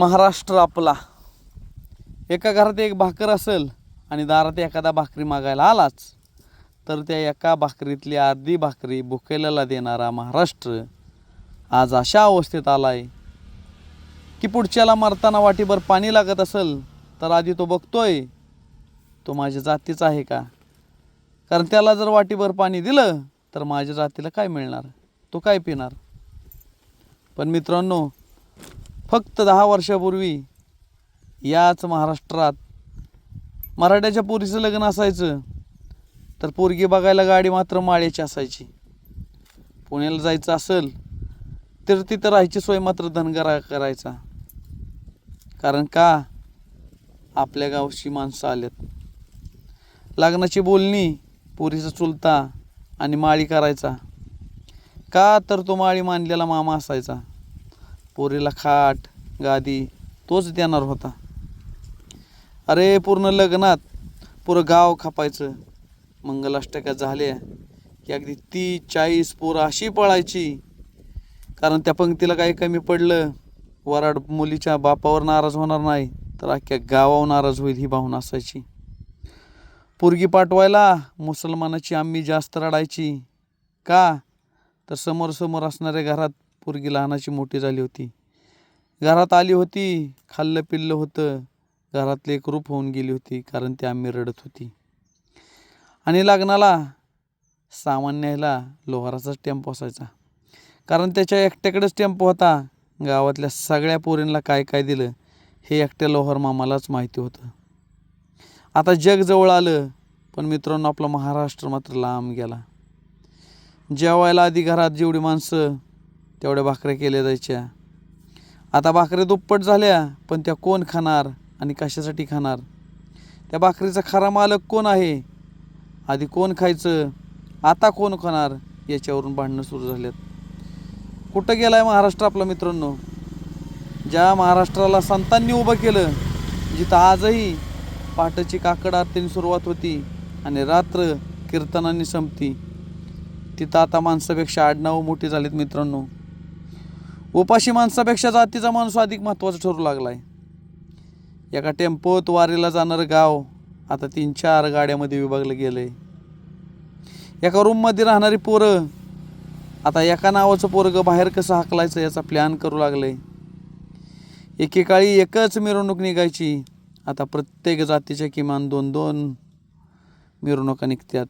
महाराष्ट्र आपला. एका घरात एक भाकर असेल आणि दारात एखादा भाकरी मागायला आलाच तर त्या एका भाकरीतली अर्धी भाकरी भुकेल्याला देणारा महाराष्ट्र आज अशा अवस्थेत आला आहे की पुढच्याला मरताना वाटीभर पाणी लागत असेल तर आधी तो बघतोय तो माझ्या जातीचा आहे का? कारण त्याला जर वाटीभर पाणी दिलं तर माझ्या जातीला काय मिळणार? तो काय पिणार? पण मित्रांनो फक्त दहा वर्षापूर्वी याच महाराष्ट्रात मराठ्याच्या पोरीचं लग्न असायचं तर पोरगी बघायला गाडी मात्र माळ्याची असायची. पुण्याला जायचं असेल तर तिथं राहायची सोय मात्र धनगरा करायचा. कारण का? आपल्या गावची माणसं आल्यात लग्नाची बोलणी पोरीचा चुलता आणि माळी करायचा. का तर तो माळी मानलेला मामा असायचा. पोरीला खाट गादी तोच देणार होता. अरे पूर्ण लग्नात पुरं गाव खापायचं. मंगलाष्टका झाल्या की अगदी ती चाळीस पोरं अशी पळायची. कारण त्या पंक्तीला काही कमी पडलं. वराड मुलीच्या बापावर नाराज होणार नाही तर अख्ख्या गावावर नाराज होईल ही भावना असायची. पोरगी पाठवायला मुसलमानाची आम्ही जास्त रडायची. का? तर समोर समोर असणाऱ्या घरात पोरगी लहानाची मोठी झाली होती. घरात आली होती खाल्लं पिल्लं होतं. घरातले एक रूप होऊन गेली होती कारण ती आम्ही रडत होती. आणि लग्नाला सामान न्यायला लोहाराचाच टेम्पो असायचा. कारण त्याच्या एकट्याकडेच टेम्पो होता. गावातल्या सगळ्या पोरींना काय काय दिलं हे एकट्या लोहार मामालाच माहिती होतं. आता जग जवळ आलं पण मित्रांनो आपला महाराष्ट्र मात्र लांब गेला. जेवायला आधी घरात जेवढी माणसं तेवढ्या भाकऱ्या केल्या जायच्या. आता भाकऱ्या दुप्पट झाल्या पण त्या कोण खाणार आणि कशासाठी खाणार? त्या भाकरीचा खरा मालक कोण आहे? आधी कोण खायचं? आता कोण खाणार? याच्यावरून भांडणं सुरू झालेत. कुठं गेला आहे महाराष्ट्र आपला मित्रांनो? ज्या महाराष्ट्राला संतांनी उभं केलं जिथं आजही पाटाची काकड आरतीने सुरुवात होती आणि रात्र कीर्तनाने संपती तिथं आता माणसापेक्षा आडनावं मोठी झालीत मित्रांनो. उपाशी माणसापेक्षा जातीचा माणूस अधिक महत्त्वाचा ठरू लागला आहे एका टेम्पोत वारीला जाणारं गाव आता तीन चार गाड्यामध्ये विभागलं गेलं आहे एका रूममध्ये राहणारी पोरं आता एका नावाचं पोरगं बाहेर कसं हाकलायचं याचा प्लॅन करू लागले एकेकाळी एकच मिरवणूक निघायची. आता प्रत्येक जातीच्या किमान दोन दोन मिरवणुका निघतात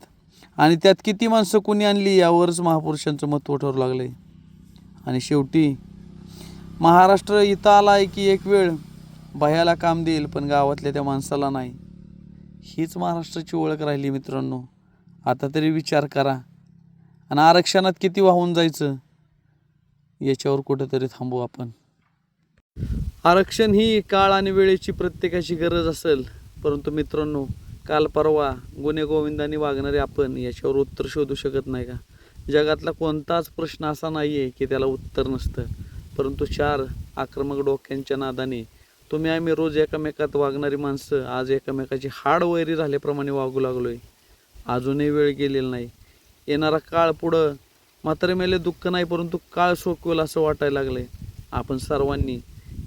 आणि त्यात किती माणसं कुणी आणली यावरच महापुरुषांचं महत्त्व ठरू लागले आणि शेवटी महाराष्ट्र इथं आला आहे की एक वेळ भयाला काम देईल पण गावातल्या त्या माणसाला नाही. हीच महाराष्ट्राची ओळख राहिली मित्रांनो. आता तरी विचार करा. आणि आरक्षणात किती वाहून जायचं? याच्यावर कुठंतरी थांबू आपण. आरक्षण ही काळ आणि वेळेची प्रत्येकाची गरज असेल. परंतु मित्रांनो काल परवा गुन्हे गोविंदाने वागणारे आपण याच्यावर उत्तर शोधू शकत नाही का? जगातला कोणताच प्रश्न असा नाही आहे की त्याला उत्तर नसतं. परंतु चार आक्रमक डोक्यांच्या नादाने तुम्ही आम्ही रोज एकामेकात वागणारी माणसं आज एकामेकाची हाड वैरी झाल्याप्रमाणे वागू लागलोय. अजूनही वेळ गेलेला नाही. येणारा काळ पुढं मात्र मेले दुःख नाही परंतु काळ सोकवेल असं वाटायला लागलंय. आपण सर्वांनी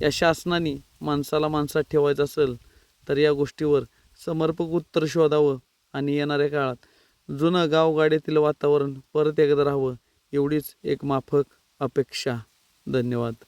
या शासनाने माणसाला माणसात ठेवायचं असेल तर या गोष्टीवर समर्पक उत्तर शोधावं आणि येणाऱ्या काळात जुनं गावगाड्यातील वातावरण परत एकदा राहावं एवढीच एक माफक अपेक्षा. धन्यवाद.